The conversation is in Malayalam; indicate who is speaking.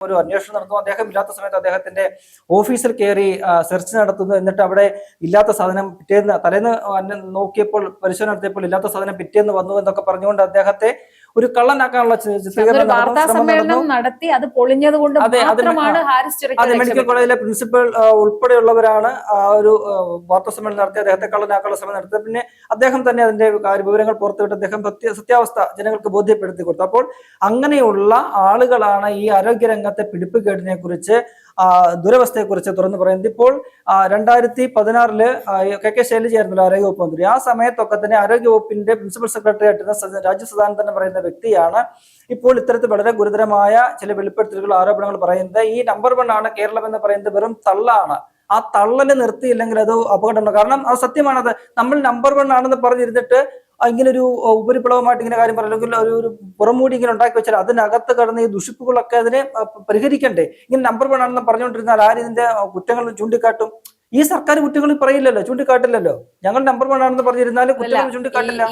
Speaker 1: ഒരു അന്വേഷണം നടത്തുന്നു അദ്ദേഹം ഇല്ലാത്ത സമയത്ത് അദ്ദേഹത്തിന്റെ ഓഫീസിൽ കയറി സെർച്ച് നടത്തുന്നു. എന്നിട്ട് അവിടെ ഇല്ലാത്ത സാധനം പിറ്റേന്ന് തലേന്ന് നോക്കിയപ്പോൾ പരിശോധന നടത്തിയപ്പോൾ ഇല്ലാത്ത സാധനം പിറ്റേന്ന് വന്നു എന്നൊക്കെ പറഞ്ഞുകൊണ്ട് അദ്ദേഹത്തെ ഒരു കള്ളനാക്കാനുള്ള
Speaker 2: വാർത്താ സമ്മേളനം നടത്തി അത് പൊളിഞ്ഞത് കൊണ്ട്
Speaker 1: അതെ,
Speaker 2: മാത്രമാണ് ഹാരിസ്
Speaker 1: അതെ മെഡിക്കൽ കോളേജിലെ പ്രിൻസിപ്പൽ ഉൾപ്പെടെയുള്ളവരാണ് ആ ഒരു വാർത്താ സമ്മേളനം നടത്തി അദ്ദേഹത്തെ കള്ളനാക്കാനുള്ള ശ്രമം നടത്തിയത്. പിന്നെ അദ്ദേഹം തന്നെ അതിന്റെ വിവരങ്ങൾ പുറത്തുവിട്ട് അദ്ദേഹം സത്യ സത്യാവസ്ഥ ജനങ്ങൾക്ക് ബോധ്യപ്പെടുത്തി കൊടുത്തു. അപ്പോൾ അങ്ങനെയുള്ള ആളുകളാണ് ഈ ആരോഗ്യരംഗത്തെ പിടിപ്പുകേടിനെ കുറിച്ച് ആ, ദുരവസ്ഥയെ കുറിച്ച് തുറന്നു പറയുന്നത്. ഇപ്പോൾ രണ്ടായിരത്തി പതിനാറിൽ കെ കെ ശൈലജ ആയിരുന്നല്ലോ ആരോഗ്യവകുപ്പ് മന്ത്രി. ആ സമയത്തൊക്കെ തന്നെ ആരോഗ്യവകുപ്പിന്റെ പ്രിൻസിപ്പൽ സെക്രട്ടറി ആയിട്ടുള്ള രാജ്യ രാജു സദാനന്ദൻ എന്ന് പറയുന്ന വ്യക്തിയാണ് ഇപ്പോൾ ഇത്തരത്തിൽ വളരെ ഗുരുതരമായ ചില വെളിപ്പെടുത്തലുകൾ ആരോപണങ്ങൾ പറയുന്നത്. ഈ നമ്പർ വൺ ആണ് കേരളം എന്ന് പറയുന്നത് വെറും തള്ളാണ്. ആ തള്ളൽ നിർത്തിയില്ലെങ്കിൽ അത് അപകടമുണ്ട് കാരണം അത് സത്യമാണത് നമ്മൾ നമ്പർ വൺ ആണെന്ന് പറഞ്ഞിരുന്നിട്ട് ഇങ്ങനെ ഒരു ഉപരിപ്ലവമായിട്ട് ഇങ്ങനെ കാര്യം പറയില്ലെങ്കിൽ ഒരു ഒരു പുറമൂടി ഇങ്ങനെ ഉണ്ടാക്കി വെച്ചാൽ അതിനകത്ത് കടന്ന് ഈ ദുഷിപ്പുകളൊക്കെ അതിനെ പരിഹരിക്കണ്ടേ? ഇങ്ങനെ നമ്പർ വൺ ആണെന്ന് പറഞ്ഞുകൊണ്ടിരുന്നാൽ ആര് ഇതിന്റെ കുറ്റങ്ങൾ ചൂണ്ടിക്കാട്ടും. ഈ സർക്കാർ കുറ്റങ്ങൾ പറയില്ലല്ലോ ചൂണ്ടിക്കാട്ടില്ലല്ലോ? ഞങ്ങൾ നമ്പർ വൺ ആണെന്ന് പറഞ്ഞിരുന്നാലും കുറ്റങ്ങൾ ചൂണ്ടിക്കാട്ടില്ല.